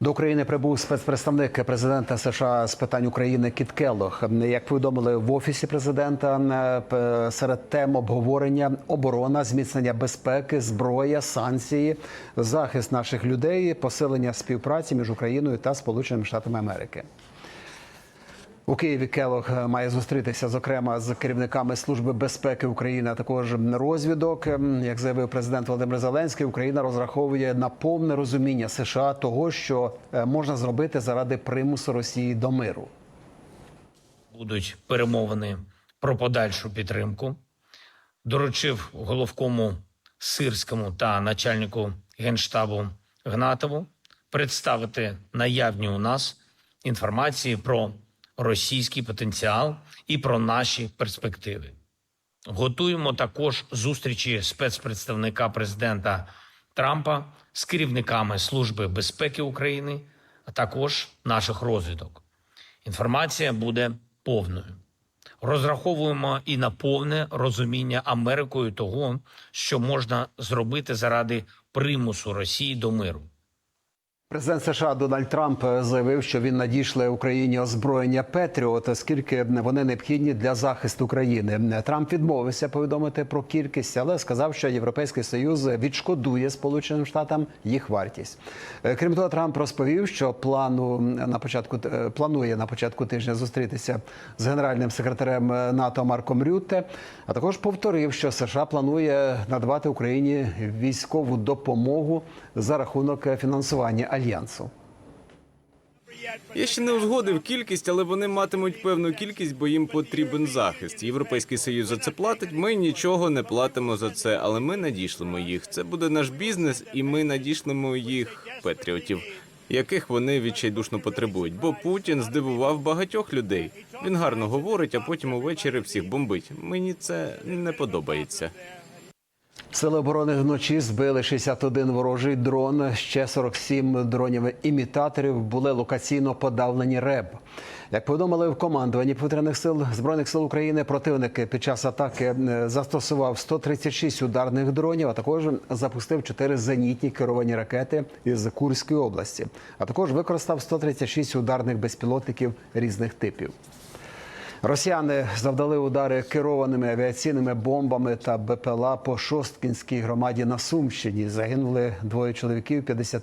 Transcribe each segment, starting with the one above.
До України прибув спецпредставник президента США з питань України Кіт Келлог. Як повідомили в офісі президента, е, серед тем обговорення оборона, зміцнення безпеки, зброя, санкції, захист наших людей, посилення співпраці між Україною та Сполученими Штатами Америки. У Києві Келог е, має зустрітися зокрема з керівниками служби безпеки України, а також розвідок. Ем, Як заявив президент Володимир Зеленський, Україна розраховує на повне розуміння США того, що е, можна зробити заради примусу Росії до миру. будуть перемовини про подальшу підтримку. Доручив головкому Сирському та начальнику генштабу Гнатову представити наявні у нас інформації про російський потенціал і про наші перспективи. Готуємо також зустрічі спецпредставника президента Трампа з керівниками Служби безпеки України, а також наших розвідок. Інформація буде повною. Розраховуємо і на повне розуміння Америкою того, що можна зробити заради примусу Росії до миру. Президент США Дональд Трамп заявив, що він надішле Україні озброєння Петріот, оскільки вони необхідні для захисту країни. Трамп відмовився повідомити про кількість, але сказав, що Європейський Союз відшкодує Сполученим Штатам їх вартість. Е, Крім того, Трамп розповів, що плану на початку е, планує на початку тижня зустрітися з генеральним секретарем НАТО Марком Рютте, а також повторив, що США планує надавати Україні військову допомогу за рахунок фінансування альянсу. Я ще не узгодив кількість, але вони матимуть певну кількість, бо їм потрібен захист. Європейський союз за це платить. Ми нічого не платимо за це, але ми надішлемо їх. Це буде наш бізнес, і ми надішлемо їх патріотів, яких вони відчайдушно потребують. Бо Путін здивував багатьох людей. Він гарно говорить, а потім увечері всіх бомбить. Мені це не подобається. Сили оборони вночі збили 61 ворожий дрон. Ще 47 дронів-імітаторів були локаційно подавлені РЕБ. Як повідомили в командуванні повітряних сил збройних сил України, противник під час атаки е, застосував 136 ударних дронів, а також запустив 4 зенітні керовані ракети із Курської області, а також використав 136 ударних безпілотників різних типів. Росіяни завдали удари керованими авіаційними бомбами та БПЛА по Шосткінській громаді на Сумщині. Загинули двоє чоловіків 50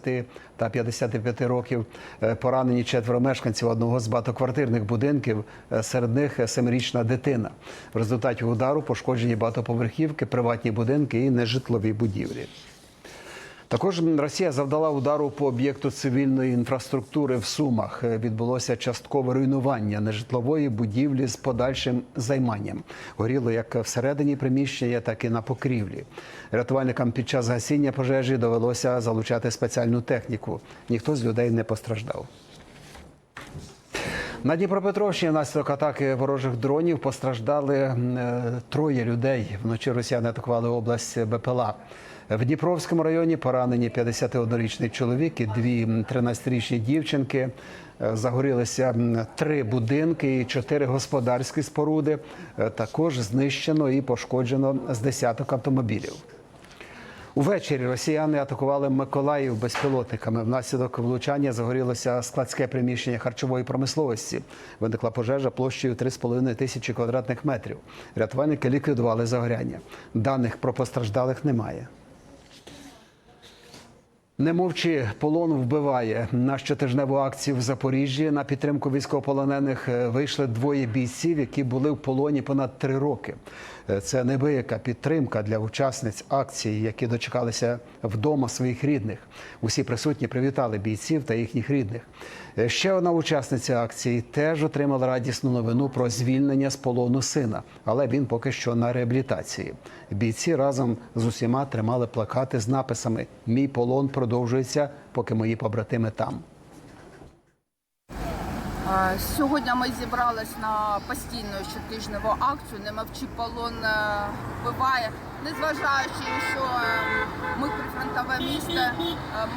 та 55 років. Е, Поранені четверо мешканців одного з багатоквартирних будинків. Е, Серед них семирічна дитина. В результаті удару пошкоджені багатоповерхівки, приватні будинки і нежитлові будівлі. Також Росія завдала удару по об'єкту цивільної інфраструктури в Сумах. Відбулося часткове руйнування нежитлової будівлі з подальшим займанням. Горіло як всередині приміщення, так і на покрівлі. Рятувальникам під час гасіння пожежі довелося залучати спеціальну техніку. Ніхто з людей не постраждав. На Дніпропетровщині внаслідок атаки ворожих дронів постраждали е, троє людей. Вночі росіяни атакували область БПЛА. В Дніпровському районі поранені 51-річний чоловік і дві м, 13-річні дівчинки. Е, Загорілися три будинки і чотири господарські споруди. Е, Також знищено і пошкоджено з десяток автомобілів. Увечері росіяни атакували Миколаїв безпілотниками. Внаслідок влучання загорілося складське приміщення харчової промисловості. Виникла пожежа площею 3,5 тисячі квадратних метрів. Рятувальники ліквідували загоряння. Даних про постраждалих немає. Не мовчи, полон вбиває. На щотижневу акцію в Запоріжжі на підтримку військовополонених е, вийшли двоє бійців, які були в полоні понад три роки. Е, Це небияка підтримка для учасниць акції, які дочекалися вдома своїх рідних. Усі присутні привітали бійців та їхніх рідних. Е, Ще одна учасниця акції теж отримала радісну новину про звільнення з полону сина, але він поки що на реабілітації. Бійці разом з усіма тримали плакати з написами Мій полон продовжується, поки мої побратими там. Е, Сьогодні ми зібрались на постійну щотижневу акцію Не мовчи полон е, вбиває, незважаючи, що е, ми прифронтове місто, е, е,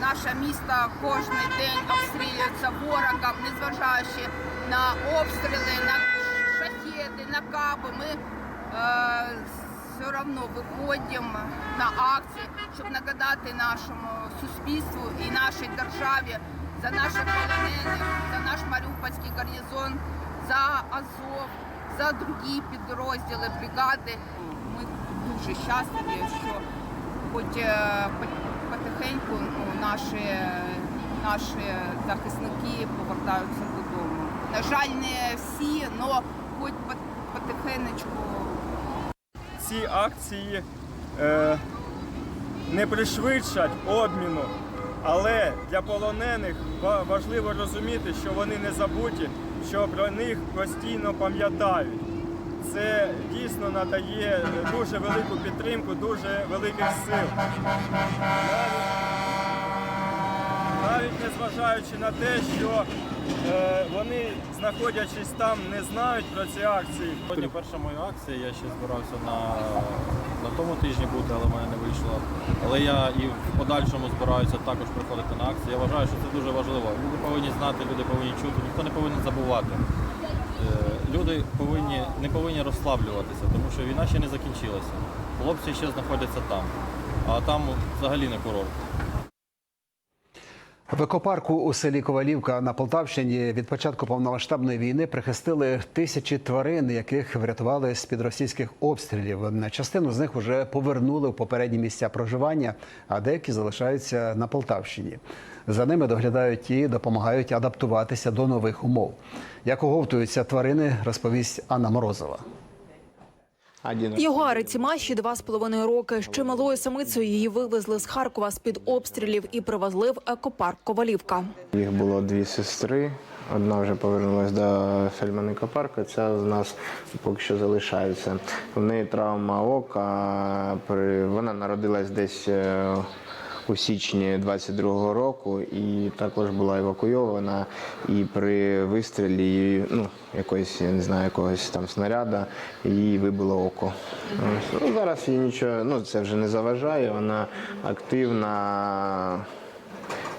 наше місто кожен день обстрілюється ворогом, незважаючи на обстріли, на шахеди, на каби. Ми е, все одно виходимо на акції, щоб нагадати нашому суспільству і нашій державі за наших полонених, за наш Маріупольський гарнізон, за Азов, за другі підрозділи бригади. Ми дуже щасливі, що хоч е, потихеньку ну, наші, наші захисники повертаються додому. На жаль, не всі, але хоч по- потихенечку ці акції е, не пришвидшать обміну, але для полонених важливо розуміти, що вони не забуті, що про них постійно пам'ятають. Це дійсно надає дуже велику підтримку, дуже великих сил. Навіть, навіть незважаючи на те, що вони, знаходячись там, не знають про ці акції. Сьогодні перша моя акція, я ще збирався на, на тому тижні бути, але в мене не вийшло. Але я і в подальшому збираюся також приходити на акції. Я вважаю, що це дуже важливо. Люди повинні знати, люди повинні чути, ніхто не повинен забувати. Е, Люди повинні, не повинні розслаблюватися, тому що війна ще не закінчилася. Хлопці ще знаходяться там, а там взагалі не курорт. В екопарку у селі Ковалівка на Полтавщині від початку повномасштабної війни прихистили тисячі тварин, яких врятували з під російських обстрілів. Частину з них вже повернули в попередні місця проживання, а деякі залишаються на Полтавщині. За ними доглядають і допомагають адаптуватися до нових умов. Як оговтуються тварини, розповість Анна Морозова. Його Маші два з половиною роки. Ще малою самицею її вивезли з Харкова з під обстрілів і привезли в екопарк Ковалівка. Їх було дві сестри. Одна вже повернулася до фельдманика парку, ця з нас поки що залишається. В неї травма ока. Вона народилась десь е, у січні 22-го року і також була евакуйована. І при вистрілі ну, якоїсь, я не знаю, якогось там снаряда, їй вибило око. Ну, зараз їй нічого, ну це вже не заважає, вона активна.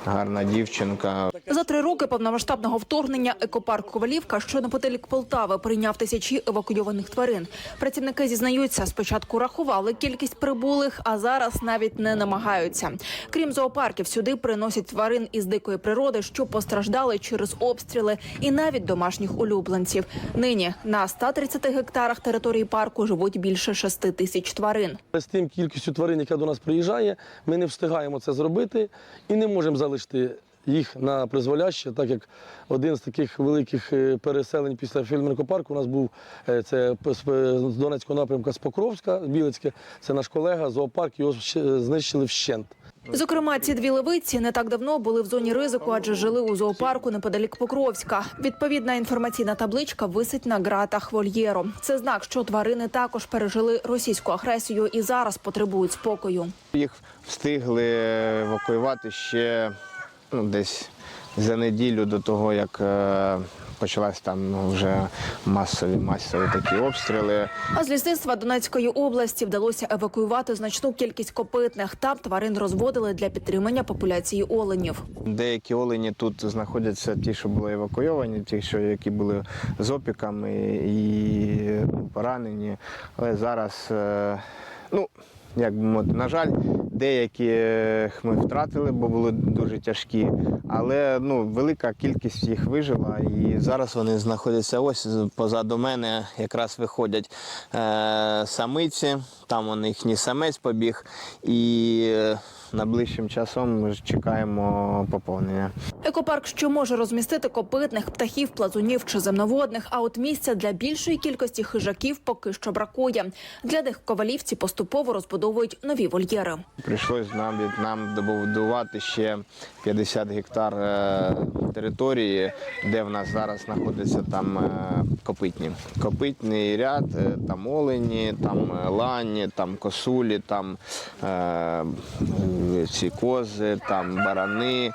Гарна дівчинка. За три роки повномасштабного вторгнення екопарк Ковалівка, що неподалік Полтави, прийняв тисячі евакуйованих тварин. Працівники зізнаються, спочатку рахували кількість прибулих, а зараз навіть не намагаються. Крім зоопарків, сюди приносять тварин із дикої природи, що постраждали через обстріли, і навіть домашніх улюбленців. Нині на 130 гектарах території парку живуть більше 6 тисяч тварин. З тим кількістю тварин, яка до нас приїжджає, ми не встигаємо це зробити і не можемо залишити çalıştığı їх на призволяще, так як один з таких великих е, переселень після фільмеркопарку у нас був е, це п- з е, Донецького напрямка з Покровська, Білицьке. Це наш колега, зоопарк, його знищили вщент. Зокрема, ці дві левиці не так давно були в зоні ризику, адже жили у зоопарку неподалік Покровська. Відповідна інформаційна табличка висить на ґратах вольєру. Це знак, що тварини також пережили російську агресію і зараз потребують спокою. Їх встигли евакуювати ще десь за неділю до того, як е, почалась там ну, вже масові масові такі обстріли. А з лісництва Донецької області вдалося евакуювати значну кількість копитних. Там тварин розводили для підтримання популяції оленів. Деякі олені тут знаходяться ті, що були евакуйовані, ті, що які були з опіками і ну, поранені. Але зараз, е, ну як би мовити, на жаль, деяких ми втратили, бо були дуже тяжкі. Але ну, велика кількість їх вижила. І зараз вони знаходяться ось позаду мене, якраз виходять е, самиці, там них їхній самець побіг. І е, найближчим часом ми чекаємо поповнення. Екопарк, що може розмістити копитних птахів, плазунів чи земноводних. А от місця для більшої кількості хижаків поки що бракує. Для них ковалівці поступово розбудовують нові вольєри. Прийшлось нам від нам добудувати ще 50 гектар е, території, де в нас зараз знаходиться там е, копитні. Копитний ряд, е, там олені, там лані, там косулі, там ці кози, там барани,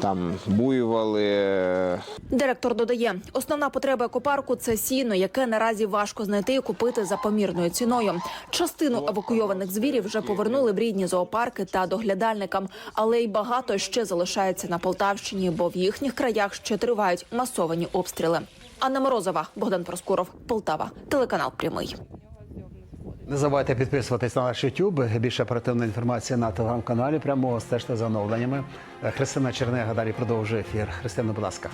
там буйволи. Директор додає, основна потреба екопарку це сіно, яке наразі важко знайти і купити за помірною ціною. Частину евакуйованих звірів вже повернули в рідні зоопарки та доглядальникам, але й багато ще залишається на Полтавщині, бо в їхніх краях ще тривають масовані обстріли. Анна Морозова, Богдан Проскуров, Полтава, телеканал Прямий. Не забувайте підписуватись на наш YouTube. Більше оперативної інформації на телеграм-каналі. Прямо стежте за оновленнями. Христина Чернега далі продовжує ефір. Христина, будь ласка.